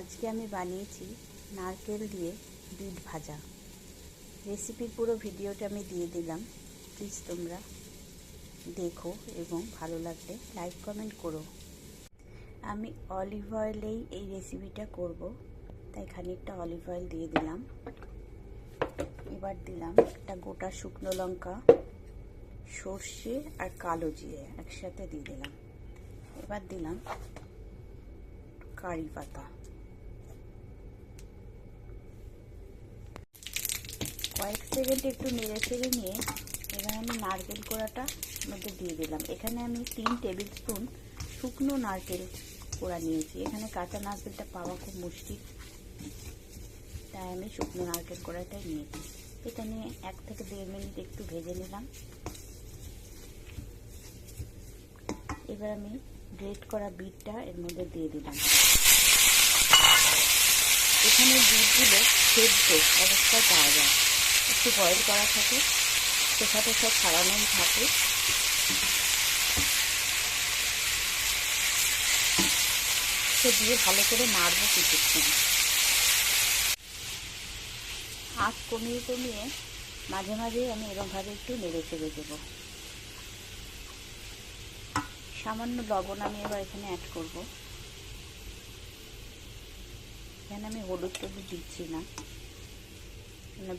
আজকে আমি বানিয়েছি নারকেল দিয়ে বিট ভাজা। রেসিপির পুরো ভিডিওটা আমি দিয়ে দিলাম। প্লিজ তোমরা দেখো এবং ভালো লাগলে লাইক, কমেন্ট করো। আমি অলিভ অয়েলেই এই রেসিপিটা করব। তাই খানিকটা অলিভ অয়েল দিয়ে দিলাম। এবার দিলাম একটা গোটা শুকনো লঙ্কা, সর্ষে আর কালো জিরে একসাথে দিয়ে দিলাম। এবার দিলাম কারি পাতা। কয়েক সেকেন্ড একটু নেড়ে চেড়ে নিয়ে এবার আমি নারকেল কোড়াটা মধ্যে দিয়ে দিলাম। এখানে আমি তিন টেবিল স্পুন শুকনো নারকেল কোড়া নিয়েছি। এখানে কাঁচা নারকেলটা পাওয়া খুব মুশকিল। তাই আমি শুকনো নারকেল কোড়াটাই নিয়েছি। এটা নিয়ে এক থেকে দেড় মিনিট একটু ভেজে নিলাম। এবার আমি গ্রেট করা বিটটা এর মধ্যে দিয়ে দিলাম। এখানে বিটগুলো সেদ্ধ অবস্থায় পাওয়া যায়। একটু বয়েল করা থাকে। খোসা টোসা ছাড়ানোই থাকে। সে দিয়ে ভালো করে নাড়বো কিছুক্ষণ। আঁচ কমিয়ে কমিয়ে মাঝে মাঝে আমি এরকমভাবে একটু নেড়ে চেড়ে দেবো। সামান্য লবণ আমি এবার এখানে অ্যাড করব। এখানে আমি হলুদ টলুদ দিচ্ছি না।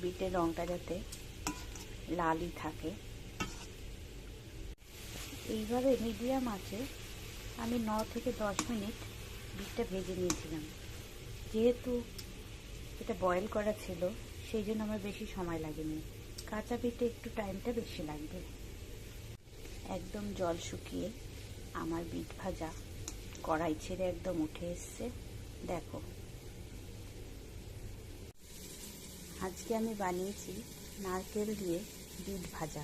বিটের রঙটা যাতে লালই থাকে। এইভাবে মিডিয়াম আছে। আমি ন থেকে দশ মিনিট বিটটা ভেজে নিয়েছিলাম। যেহেতু এটা বয়েল করা ছিল, সেই জন্য আমার বেশি সময় লাগেনি। কাঁচা পিঠে একটু টাইমটা বেশি লাগবে। একদম জল শুকিয়ে আমার বিট ভাজা কড়াই ছেড়ে একদম উঠে এসছে। দেখো আজকে আমি বানিয়েছি নারকেল দিয়ে বিট ভাজা।